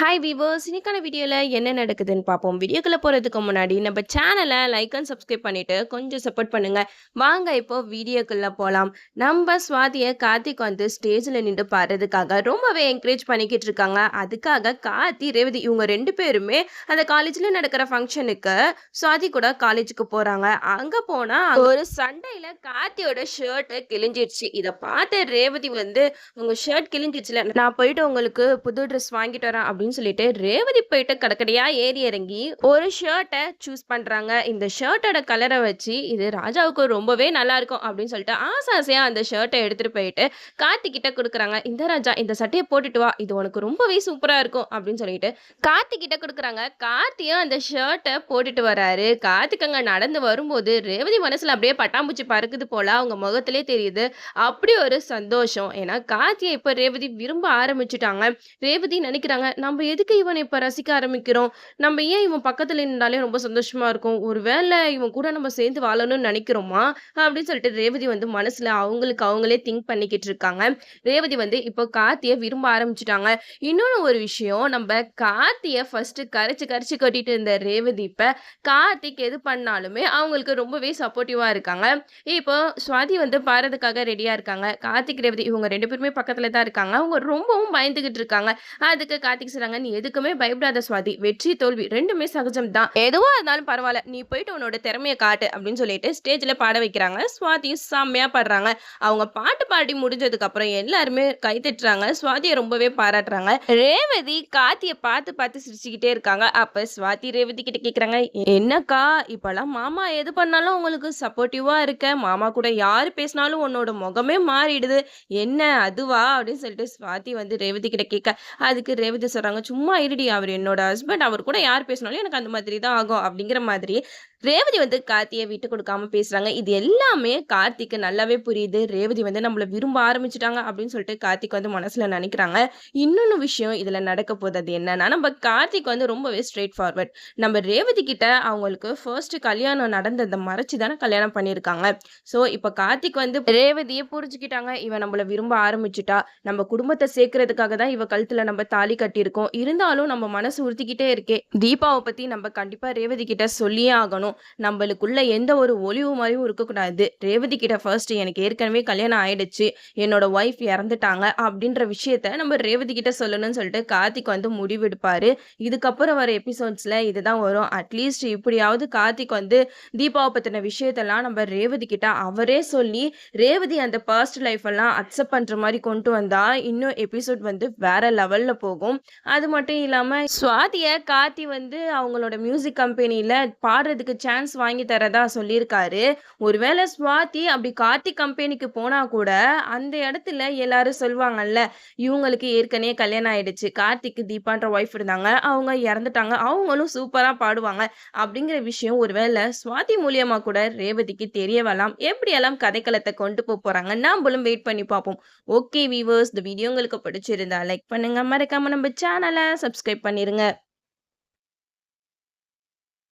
Hi viewers இன்னைக்கான வீடியோவில் என்ன நடக்குதுன்னு பார்ப்போம். வீடியோக்குள்ளே போகிறதுக்கு முன்னாடி நம்ம சேனலை லைக் அண்ட் சப்ஸ்கிரைப் பண்ணிவிட்டு கொஞ்சம் சப்போர்ட் பண்ணுங்கள் வாங்க இப்போ வீடியோக்குள்ளே போகலாம் நம்ம சுவாதியை கார்த்திக் வந்து ஸ்டேஜில் நின்று பாடுறதுக்காக ரொம்பவே என்கரேஜ் பண்ணிக்கிட்டு இருக்காங்க. அதுக்காக கார்த்தி ரேவதி இவங்க ரெண்டு பேருமே அந்த காலேஜில் நடக்கிற ஃபங்க்ஷனுக்கு சுவாதி கூட காலேஜுக்கு போகிறாங்க அங்கே போனால் ஒரு சண்டையில் கார்த்தியோட ஷர்ட்டு கிழிஞ்சிடுச்சு இதை பார்த்த ரேவதி வந்து உங்கள் ஷர்ட் கிழிஞ்சிடுச்சுல நான் போயிட்டு உங்களுக்கு புது ட்ரெஸ் வாங்கிட்டு வரேன் அப்படின்னு சொல்லிட்டு ரேவதி போயிட்டு கடக்கடையா ஏறி இறங்கி ஒரு ஷர்ட்டை சூஸ் பண்றாங்க. இந்த ஷர்ட்டோட கலரை வச்சு இது ராஜாவுக்கு ரொம்பவே நல்லா இருக்கும் அப்படின்னு சொல்லிட்டு ஆசை ஆசையா அந்த ஷர்ட்டை எடுத்துட்டு போயிட்டு கார்த்திகிட்ட கொடுக்குறாங்க. இந்த ராஜா இந்த சட்டையை போட்டுட்டு வா. இது உனக்கு ரொம்பவே சூப்பரா இருக்கும் அப்படின்னு சொல்லிட்டு கார்த்திகிட்ட கொடுக்குறாங்க. கார்த்தியும் அந்த ஷர்ட்டை போட்டுட்டு வராரு. கார்த்திக் அங்க நடந்து வரும்போது ரேவதி மனசுல அப்படியே பட்டாம்பூச்சி பறக்குது போல அவங்க முகத்திலே தெரியுது. அப்படி ஒரு சந்தோஷம். ஏன்னா கார்த்தியை இப்ப ரேவதி விரும்ப ஆரம்பிச்சுட்டாங்க. ரேவதி நினைக்கிறாங்க நம்ம எதுக்கு இவனை இப்போ ரசிக்க ஆரம்பிக்கிறோம்? நம்ம ஏன் இவன் பக்கத்தில் இருந்தாலே ரொம்ப சந்தோஷமா இருக்கும்? ஒருவேளை இவன் கூட நம்ம சேர்ந்து வாழணும்னு நினைக்கிறோமா? அப்படின்னு சொல்லிட்டு ரேவதி வந்து மனசுல அவங்களுக்கு அவங்களே திங்க் பண்ணிக்கிட்டு இருக்காங்க. ரேவதி வந்து இப்போ கார்த்தியை விரும்ப ஆரம்பிச்சுட்டாங்க. இன்னொன்று ஒரு விஷயம் நம்ம கார்த்தியை ஃபர்ஸ்ட் கரைச்சு கரைச்சு கட்டிட்டு இருந்த ரேவதி இப்போ கார்த்திக் எது பண்ணாலுமே அவங்களுக்கு ரொம்பவே சப்போர்ட்டிவா இருக்காங்க. இப்போ சுவாதி வந்து பாடுறதுக்காக ரெடியா இருக்காங்க. கார்த்திக் ரேவதி இவங்க ரெண்டு பேருமே பக்கத்துல தான் இருக்காங்க. அவங்க ரொம்பவும் பயந்துகிட்டு இருக்காங்க. அதுக்கு கார்த்திக் சொல்றாங்க நீ எதுக்குமே பயப்படாத சுவாதி. வெற்றி தோல்வி ரெண்டுமே சகஜம் தான் எதுவா இருந்தாலும் பரவாயில்ல. நீ போயிட்டு உன்னோட திறமையை காட்டு அப்படின்னு சொல்லிட்டு ஸ்டேஜ்ல பாட வைக்கிறாங்க. சுவாதியும் செம்மையா பாடுறாங்க. அவங்க பாட்டு பாடி முடிஞ்சதுக்கு அப்புறம் எல்லாருமே கை தட்டுறாங்க. சுவாதியை ரொம்பவே பாராட்டுறாங்க. ரேவதி காத்தியை பார்த்து பார்த்து சிரிச்சுக்கிட்டே இருக்காங்க. அப்ப சுவாதி ரேவதி கிட்ட கேக்குறாங்க என்னக்கா இப்பெல்லாம் மாமா எது பண்ணாலும் உங்களுக்கு சப்போர்ட்டிவா இருக்க. மாமா கூட யாரு பேசினாலும் உன்னோட முகமே மாறிடுது. என்ன அதுவா? அப்படின்னு சொல்லிட்டு சுவாதி வந்து ரேவதி கிட்ட கேட்க அதுக்கு ரேவதி சொல்றாங்க சும்மா இருடி அவர் என்னோட ஹஸ்பண்ட் அவர் கூட யார் பேசினாலும் எனக்கு அந்த மாதிரி தான் ஆகும் அப்படிங்கிற மாதிரி ரேவதி வந்து கார்த்தியை விட்டு கொடுக்காம பேசுறாங்க. இது எல்லாமே கார்த்திக்கு நல்லாவே புரியுது. ரேவதி வந்து நம்மள விரும்ப ஆரம்பிச்சிட்டாங்க அப்படின்னு சொல்லிட்டு கார்த்திக் வந்து மனசுல நினைக்கிறாங்க. இன்னொன்னு விஷயம் இதுல நடக்க போகுது அது என்னன்னா நம்ம கார்த்திக் வந்து ரொம்பவே ஸ்ட்ரெயிட் ஃபார்வர்ட் நம்ம ரேவதி கிட்ட அவங்களுக்கு ஃபர்ஸ்ட் கல்யாணம் நடந்ததை மறைச்சு தானே கல்யாணம் பண்ணியிருக்காங்க. ஸோ இப்போ கார்த்திக் வந்து ரேவதியை புரிஞ்சுக்கிட்டாங்க. இவன் நம்மள விரும்ப ஆரம்பிச்சுட்டா. நம்ம குடும்பத்தை சேர்க்கறதுக்காக தான் இவ கழுத்துல நம்ம தாலி கட்டியிருக்கோம். இருந்தாலும் நம்ம மனசு உறுத்திக்கிட்டே இருக்கே. தீபாவை பத்தி நம்ம கண்டிப்பா ரேவதி கிட்ட சொல்லியே ஆகணும். நம்மளுக்குள்ள எந்த ஒரு ஒளிவு மாதிரியும் இருக்கக்கூடாது. ரேவதி கிட்ட ஃபர்ஸ்ட் எனக்கு ஏற்கனவே கல்யாணம் ஆயிடுச்சு. என்னோட ஒய்ஃப் இறந்துட்டாங்க அப்படின்ற விஷயத்த நம்ம ரேவதி கிட்ட சொல்லணும்னு சொல்லிட்டு கார்த்திக் வந்து முடிவெடுப்பாரு இதுக்கப்புறம் வர எபிசோட்ஸ்ல இதுதான் வரும். அட்லீஸ்ட் இப்படியாவது கார்த்திக் வந்து தீபாவை பத்தின விஷயத்தெல்லாம் நம்ம ரேவதி கிட்ட அவரே சொல்லி ரேவதி அந்த பர்ஸ்ட் லைஃப் எல்லாம் அக்செப்ட் பண்ற மாதிரி கொண்டு வந்தா இன்னும் எபிசோட் வந்து வேற லெவல்ல போகும். அது மட்டும் இல்லாம சுவாதிய கார்த்தி வந்து அவங்களோட மியூசிக் கம்பெனியில பாடுறதுக்கு சான்ஸ் வாங்கி தரதா சொல்லியிருக்காரு. ஒருவேளை சுவாதி அப்படி கார்த்திக் கம்பெனிக்கு போனா கூட அந்த இடத்துல எல்லாரும் சொல்லுவாங்கல்ல இவங்களுக்கு ஏற்கனவே கல்யாணம் ஆயிடுச்சு கார்த்திக்கு தீபான்ற ஒய்ஃப் இருந்தாங்க அவங்க இறந்துட்டாங்க அவங்களும் சூப்பரா பாடுவாங்க அப்படிங்கிற விஷயம் ஒருவேளை சுவாதி மூலியமா கூட ரேவதிக்கு தெரிய வரலாம். எப்படியெல்லாம் கதைக்களத்தை கொண்டு போக போறாங்க நாம்பளும் வெயிட் பண்ணி பார்ப்போம். ஓகே வீவர்ஸ் இந்த வீடியோ உங்களுக்கு பிடிச்சிருந்தா லைக் பண்ணுங்க. மறக்காம நம்ம சேனலை சப்ஸ்கிரைப் பண்ணிருங்க.